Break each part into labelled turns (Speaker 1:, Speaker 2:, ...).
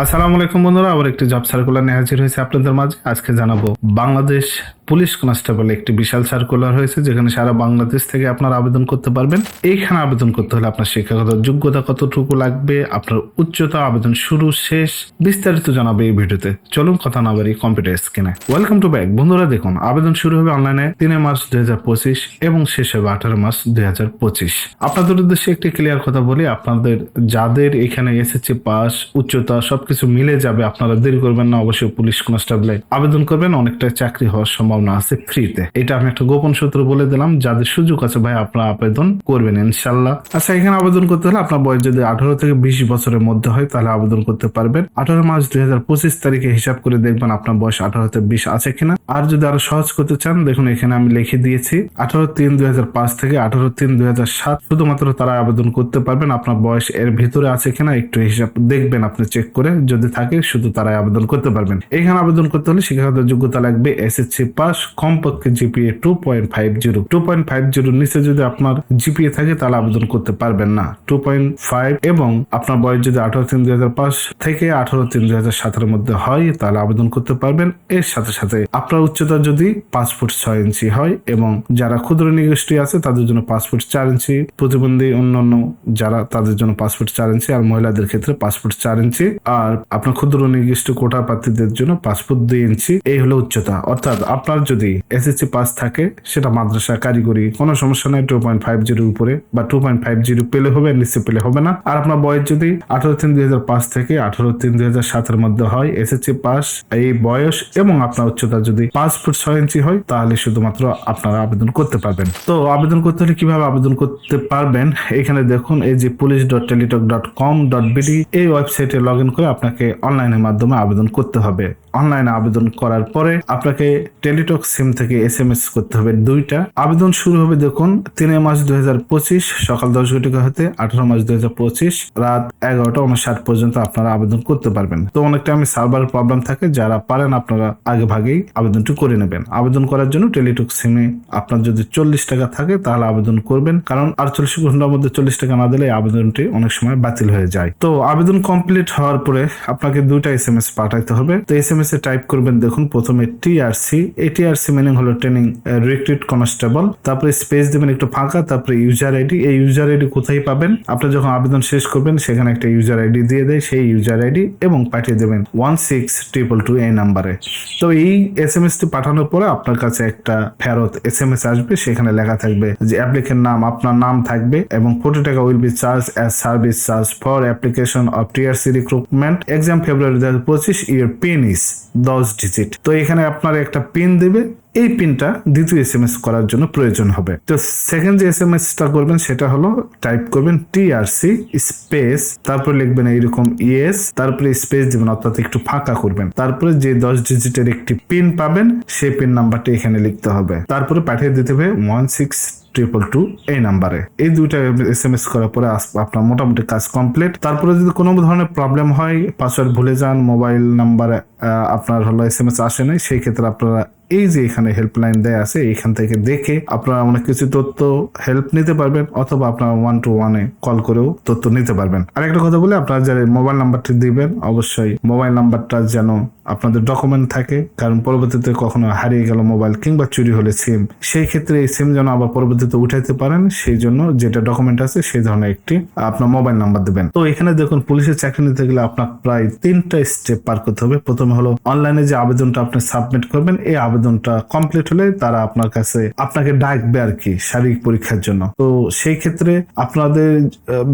Speaker 1: আসসালামু আলাইকুম বন্ধুরা, আবার একটি জব সার্কুলার নিয়ে হাজির হয়েছে আপনাদের মাঝে। আজকে জানাব বাংলাদেশ পুলিশ কনস্টেবল, একটি বিশাল সার্কুলার হয়েছে যেখানে সারা বাংলাদেশ থেকে আপনারা আবেদন করতে পারবেন। এইখানে আবেদন করতে হলে আপনার শিক্ষাগত যোগ্যতা কতটুকু লাগবে, আপনার উচ্চতা, আবেদন শুরু, শেষ, বিস্তারিত জানাবে এই ভিডিওতে। চলুন কথা না বাড়ি কম্পিউটার স্ক্রিনে ওয়েলকাম টু ব্যাক বন্ধুরা দেখুন, আবেদন শুরু হবে অনলাইনে তিনে মার্চ দুই হাজার পঁচিশ এবং শেষ হবে আঠারো মার্চ দুই হাজার পঁচিশ। আপনাদের উদ্দেশ্যে একটি ক্লিয়ার কথা বলি, আপনাদের যাদের এখানে এসএসসি পাস উচ্চতা সবকিছু মিলে যাবে, আপনারা দেরি করবেন না, অবশ্যই পুলিশ কনস্টেবলে আবেদন করবেন অনেকটা চাকরি হওয়ার সম্ভাবনা আছে ফ্রিতে এটা আমি একটা গোপন সূত্র বলে দিলাম, যাদের সুযোগ আছে ভাই আপনারা আবেদন করবেন ইনশাল্লাহ আচ্ছা এখানে আবেদন করতে হলে আপনার বয়স যদি আঠারো থেকে বিশ বছরের মধ্যে হয়, তাহলে আবেদন করতে পারবেন। আঠারো মার্চ দুই তারিখে হিসাব করে দেখবেন আপনার বয়স আঠারো থেকে বিশ আছে কিনা। আর যদি আরও সহজ করতে চান, দেখুন এখানে আমি লিখে দিয়েছি, আঠারো তিন দুই থেকে আঠারো তিন দুই হাজার সাত শুধুমাত্র তারা আবেদন করতে পারবেন, আপনার বয়স এর ভিতরে আছে কিনা একটু হিসাব দেখবেন আপনি চেক করে যদি থাকে, শুধু তারাই আবেদন করতে পারবেন। এখানে আবেদন করতে হলে শিক্ষাগত যোগ্যতা লাগবে এসএসসি পাস কমপক্ষে GPA two point five zero two point five জিরোর নিচে যদি আপনার জিপিএ থাকে তাহলে আবেদন করতে পারবেন না। টু পয়েন্ট ফাইভ এবং আপনার বয়স যদি আঠারো তিন দুই হাজার পাঁচ থেকে আঠারো তিন দুই হাজার সাতের মধ্যে হয়, তাহলে আবেদন করতে পারবেন। এর সাথে সাথে আপনার উচ্চতা যদি পাঁচ ফুট ছয় ইঞ্চি হয় এবং যারা ক্ষুদ্র নিগোষ্ঠী আছে, তাদের জন্য পাঁচ ফুট চার ইঞ্চি, প্রতিবন্ধী অন্যান্য যারা তাদের জন্য পাঁচ ফুট চার ইঞ্চি আর মহিলাদের ক্ষেত্রে পাঁচ ফুট চার ইঞ্চি আর আপনার ক্ষুদ্র নির্দিষ্ট কোটা প্রার্থীদের জন্য পাঁচ ফুট দুই ইঞ্চি, এই হলো উচ্চতা। অর্থাৎ আপনার যদি এসএসসি পাস থাকে, সেটা মাদ্রাসা কারিগরি, কোনো সমস্যা নাই টু পয়েন্ট ফাইভ জিরোর উপরে বা টু পয়েন্ট ফাইভ জিরো পেলে হবে, নিচে পেলে হবে না। আর আপনার বয়স যদি আঠারো তিন দুই হাজার পাঁচ থেকে আঠারো তিন দুই হাজার সাতের মধ্যে হয় এসএসসি পাস এই বয়স এবং আপনার উচ্চতা যদি পাঁচ ফুট ছয় ইঞ্চি হয়, তাহলে শুধুমাত্র আপনারা আবেদন করতে পারবেন। তো আবেদন করতে হলে কীভাবে আবেদন করতে পারবেন? এখানে দেখুন, এই যে police dot Teletalk dot com dot BD এই ওয়েবসাইটে লগ ইন করে আপনাকে অনলাইনের মাধ্যমে আবেদন করতে হবে। অনলাইনে আবেদন করার পরে আপনাকে টেলিটক সিম থেকে এস এম এস করতে হবে দুইটা। আবেদন শুরু হবে দেখুন, তিনে মার্চ দুই হাজার পঁচিশ, সকাল দশ ঘটিকা হতে আঠারো মার্চ দুই হাজার পঁচিশ, রাত এগারোটা উনষাট পর্যন্ত আপনারা আবেদন করতে পারবেন। তো অনেকটা আমি সার্ভার প্রবলেম থাকে, যারা পারেন আপনারা আগে ভাগেই আবেদনটি করে নেবেন। আবেদন করার জন্য টেলিটক সিমে আপনার যদি চল্লিশ টাকা থাকে তাহলে আবেদন করবেন, কারণ আটচল্লিশ ঘণ্টার মধ্যে চল্লিশ টাকা না দিলে আবেদনটি অনেক সময় বাতিল হয়ে যায়। তো আবেদন কমপ্লিট হওয়ার পরে আপনাকে দুইটা এস এম এস পাঠাইতে হবে। তো এস এম এস এ টাইপ করবেন দেখুন, প্রথমে টি টিআরসি এই টিআরসি মিনিং হলো ট্রেনিং রিক্রুট কনস্টেবল তারপরে স্পেস দেবেন একটু ফাঁকা, তারপরে ইউজার আইডি এই ইউজার আইডি কোথায় পাবেন? আপনি যখন আবেদন শেষ করবেন, সেখানে একটা ইউজার আইডি দিয়ে দেয়, সেই ইউজার আইডি এবং পাঠিয়ে দেবেন ওয়ান সিক্স ট্রিপল টু এই নাম্বারে তো এই এস এম এস টি পাঠানোর পরে আপনার কাছে একটা ফেরত এস এম এস আসবে, সেখানে লেখা থাকবে যে অ্যাপ্লিকের নাম, আপনার নাম থাকবে এবং কোটি টাকা will be charge as service charge for application of TRC recruitment exam February দু হাজার পঁচিশ ইয়ার পিন ইস দশ ডিজিট তো এখানে আপনার একটা পিন দেবে এই পিনটা দ্বিতীয় এস এম এস করার জন্য প্রয়োজন হবে। তো সেকেন্ড যে এস এম এসটা করবেন, সেটা হলো টাইপ করবেন টিআরসি স্পেস তারপরে লিখবেন এইরকম ইএস তারপরে স্পেস দিবেন, অর্থাৎ একটু ফাঁকা করবেন। তারপরে যে দশ ডিজিটের একটি পিন পাবেন সেই পিন নাম্বারটা এখানে লিখতে হবে। তারপরে পাঠিয়ে দিতে হবে ওয়ান সিক্স ট্রিপল টু এই নাম্বারে এই দুইটা এস এম এস করার পরে আপনার মোটামুটি কাজ কমপ্লিট তারপরে যদি কোনো ধরনের প্রবলেম হয় পাসওয়ার্ড ভুলে যান মোবাইল নাম্বারে আপনার হলো এস এম এস আসে নাই, সেই ক্ষেত্রে আপনারা এই যে এখানে হেল্পলাইন দেয়া আছে, এখান থেকে দেখে আপনারা অনেক কিছু তথ্য হেল্প নিতে পারবেন অথবা আপনারা ওয়ান টু ওয়ানে কল করেও তথ্য নিতে পারবেন। আর একটা কথা বলে, আপনারা যারা মোবাইল নাম্বারটি দিবেন, অবশ্যই মোবাইল নাম্বারটা যেন আপনাদের ডকুমেন্ট থাকে, কারণ পরবর্তীতে কখনো হারিয়ে গেল মোবাইল কিংবা চুরি হলে সিম সেই ক্ষেত্রে এই সিম যেন আবার পরবর্তীতে উঠাইতে পারেন, সেই জন্য যেটা ডকুমেন্ট আছে সেই ধরনের একটি আপনার মোবাইল নাম্বার দিবেন। তো এখানে দেখুন, পুলিশের চাকরি নিতে গেলে আপনার প্রায় তিনটা স্টেপ পার করতে হবে। প্রথমে হলো অনলাইনে যে আবেদনটা আপনি সাবমিট করবেন, এই আবেদনটা কমপ্লিট হলে তারা আপনার কাছে আপনাকে ডাকবে আর কি শারীরিক পরীক্ষার জন্য। তো সেই ক্ষেত্রে আপনাদের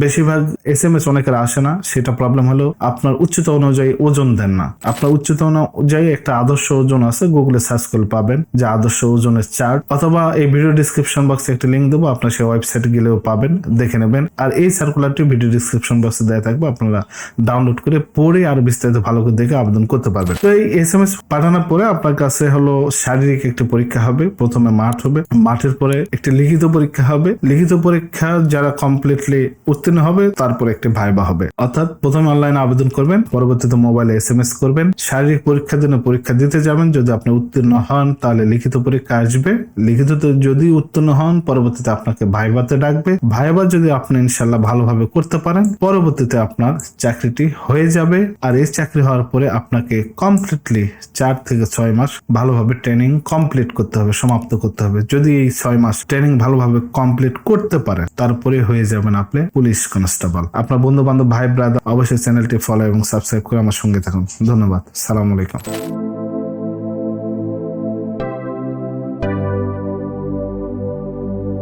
Speaker 1: বেশিরভাগ এস এম এস অনেকের আসে না। সেটা প্রবলেম হলো, আপনার উচ্চতা অনুযায়ী ওজন দেন না। আপনার উচ্চতা অনুযায়ী একটা আদর্শ ওজন আছে গুগলে সার্চ পাবেন যে আদর্শ ওজনের চার্ট অথবা এই ভিডিও ডিসক্রিপশন বক্সে একটা লিঙ্ক দেবো, আপনার সেই ওয়েবসাইটে গেলেও পাবেন, দেখে নেবেন। আর এই সার্কুলারটি ভিডিও ডিসক্রিপশন বক্সে দেওয়া থাকবে, আপনারা ডাউনলোড করে পড়ে আর বিস্তারিত ভালো করে দেখে আবেদন করতে পারবেন। তো এই এস এম এস পাঠানোর পরে আপনার কাছে হলো শারীরিক একটি পরীক্ষা হবে, প্রথমে মাঠ হবে, মাঠের পরে একটি লিখিত পরীক্ষা হবে। লিখিত পরীক্ষা যারা কমপ্লিটলি উত্তীর্ণ হবে, তারপর একটি ভাইবা হবে। অর্থাৎ প্রথমে অনলাইনে আবেদন করবেন, পরবর্তীতে মোবাইলে এস এম এস করবেন। শারীরিক শারীরিক পরীক্ষার জন্য পরীক্ষা দিতে যাবেন। যদি আপনি উত্তীর্ণ হন, তাহলে লিখিত পরীক্ষা আসবে। লিখিততে যদি উত্তীর্ণ হন, পরবর্তীতে আপনাকে ভাইবাতে ডাকবে। ভাইবা যদি আপনি ইনশাল্লাহ ভালোভাবে করতে পারেন, পরবর্তীতে আপনার চাকরিটি হয়ে যাবে। আর এই চাকরি হওয়ার পরে আপনাকে কমপ্লিটলি চার থেকে ছয় মাস ভালোভাবে ট্রেনিং কমপ্লিট করতে হবে, সমাপ্ত করতে হবে। যদি এই ছয় মাস ট্রেনিং ভালোভাবে কমপ্লিট করতে পারেন, তারপরে হয়ে যাবেন আপনি পুলিশ কনস্টেবল। আপনার বন্ধু বান্ধব ভাই ব্রাদার অবশ্যই চ্যানেলটি ফলো এবং সাবস্ক্রাইব করে আমার সঙ্গে থাকুন। ধন্যবাদ। সালাম আলাইকুম